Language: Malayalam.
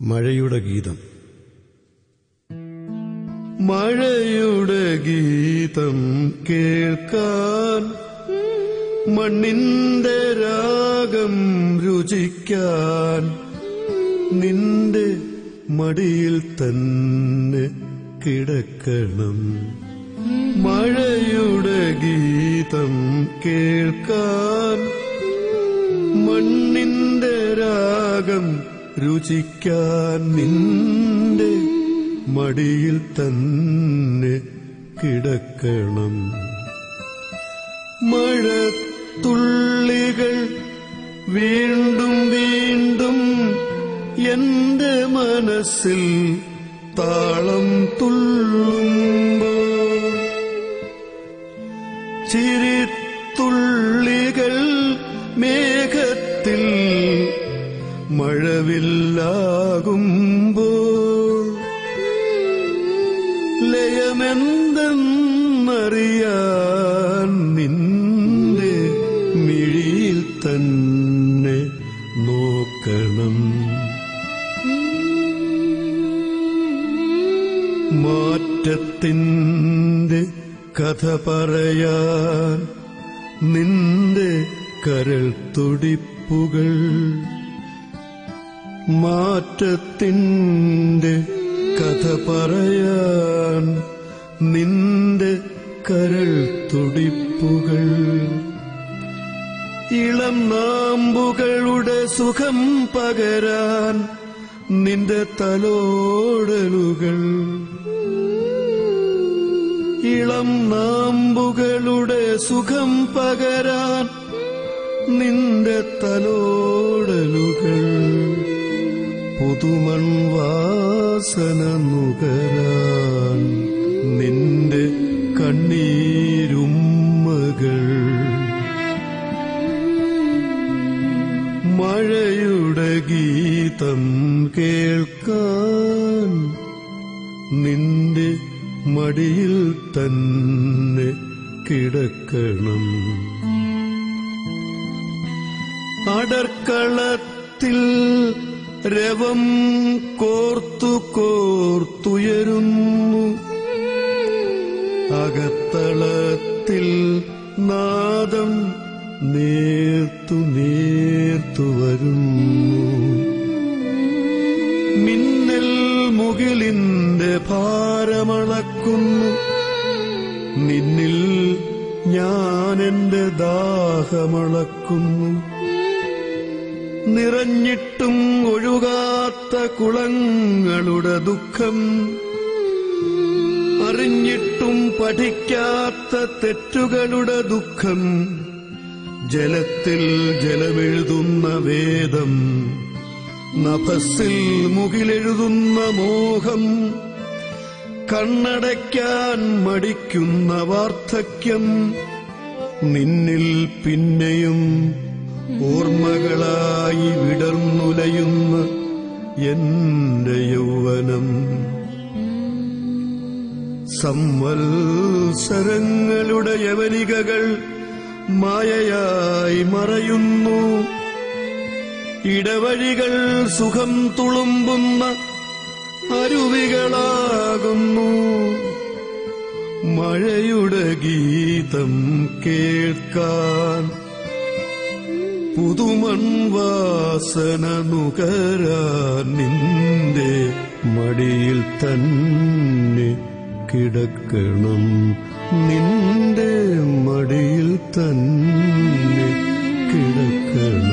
മഴയുടെ ഗീതം. മഴയുടെ ഗീതം കേൾക്കാൻ മണ്ണിന്റെ രാഗം രുചിക്കാൻ നിന്റെ മടിയിൽ തന്നെ കിടക്കണം. മഴയുടെ ഗീതം കേൾക്കാൻ മണ്ണിന്റെ രാഗം രുചിക്കാൻ നിന്റെ മടിയിൽ തന്നെ കിടക്കണം. മഴത്തുള്ളികൾ വീണ്ടും വീണ്ടും എന്റെ മനസ്സിൽ താളം തുള്ളുമ്പോൾ ചിരിത്തുള്ളികൾ മേഘത്തിൽ മഴവില്ലാകുമ്പോൾ ലയമെന്തെന്നറിയാൻ നിന്റെ മിഴിയിൽ തന്നെ നോക്കണം. മാറ്റത്തിന്റെ കഥ പറയാൻ നിന്റെ കരൾ തുടിപ്പുകൾ മാറ്റത്തിന്റെ കഥ പറയാൻ നിന്റെ കരൾ തുടിപ്പുകൾ. ഇളം നാമ്പുകളുടെ സുഖം പകരാൻ നിന്റെ തലോടലുകൾ. ഇളം നാമ്പുകളുടെ സുഖം പകരാൻ നിന്റെ തലോടലുകൾ. പുതുമൺ വാസന നുകരാൻ നിന്റെ കണ്ണീരുമ്മകൾ മഴയുടെ ഗീതം കേൾക്കാൻ നിന്റെ മടിയിൽ തന്നെ കിടക്കണം. അടർക്കളത്തിൽ രവം കോർത്തു കോർത്തുയരുന്നു. അകത്തളത്തിൽ നാദം നേർത്തു നേർത്തു വരുന്നു. മിന്നൽ മുകിലിന്റെ ഭാരമളക്കുന്നു. നിന്നിൽ ഞാൻ എന്റെ ദാഹമളക്കുന്നു. നിറഞ്ഞിട്ടും ഒഴുകാത്ത കുളങ്ങളുടെ ദുഃഖം. അറിഞ്ഞിട്ടും പഠിക്കാത്ത തെറ്റുകളുടെ ദുഃഖം. ജലത്തിൽ ജലമെഴുതുന്ന വേദം. നഭസിൽ മുകിലെഴുതുന്ന മോഹം. കണ്ണടയ്ക്കാൻ മടിക്കുന്ന വാർദ്ധക്യം. നിന്നിൽ പിന്നെയും ഓർമ്മകളായി വിടർന്നുലയുന്ന എന്റെ യൗവനം. സംവത്സരങ്ങളുടെ യവനികകൾ മായയായി മറയുന്നു. ഇടവഴികൾ സുഖം തുളുമ്പുന്ന അരുവികളാകുന്നു. മഴയുടെ ഗീതം കേൾക്കാൻ പുതുമൺവാസന നുകരാൻ നിന്റെ മടിയിൽ തന്നെ കിടക്കണം. നിന്റെ മടിയിൽ തന്നെ കിടക്കണം.